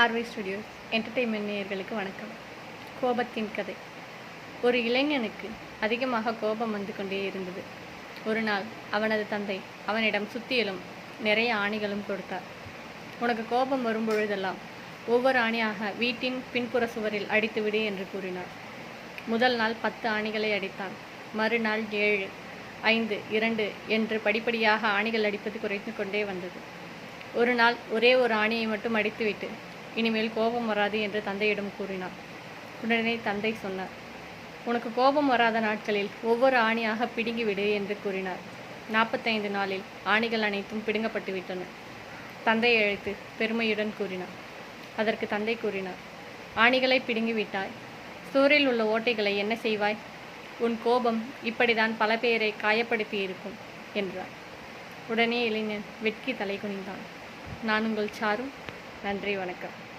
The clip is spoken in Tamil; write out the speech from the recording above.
ஆர்வை ஸ்டுடியோஸ் என்டர்டெயின்மெண்ட் நேயர்களுக்கு வணக்கம். கோபத்தின் கதை. ஒரு இளைஞனுக்கு அதிகமாக கோபம் வந்து கொண்டே இருந்தது. ஒரு நாள் அவனது தந்தை அவனிடம் சுத்தியலும் நிறைய ஆணிகளும் கொடுத்தார். உனக்கு கோபம் வரும் பொழுதெல்லாம் ஒவ்வொரு ஆணியாக வீட்டின் பின்புற சுவரில் அடித்துவிடு என்று கூறினார் முதல் நாள் பத்து ஆணிகளை அடித்தான். மறுநாள் ஏழு ஐந்து இரண்டு என்று படிப்படியாக ஆணிகள் அடிப்பது குறைத்து கொண்டே வந்தது. ஒரு நாள் ஒரே ஒரு ஆணியை மட்டும் அடித்துவிட்டு இனிமேல் கோபம் வராது என்று தந்தையிடம் கூறினார். உடனே தந்தை சொன்னார் உனக்கு கோபம் வராத நாட்களில் ஒவ்வொரு ஆணியாக பிடுங்கிவிடு என்று கூறினார். நாற்பத்தைந்து நாளில் ஆணிகள் அனைத்தும் பிடுங்கப்பட்டு விட்டன. தந்தை அழைத்து பெருமையுடன் கூறினார். அதற்கு தந்தை கூறினார் ஆணிகளை பிடுங்கிவிட்டாய். சூரில் உள்ள ஓட்டைகளை என்ன செய்வாய்? உன் கோபம் இப்படிதான் பல பேரை காயப்படுத்தி இருக்கும் என்றார். உடனே இளைஞன் வெட்கி தலை குனிந்தான். நான் உங்கள் சாரும் நன்றி வணக்கம்.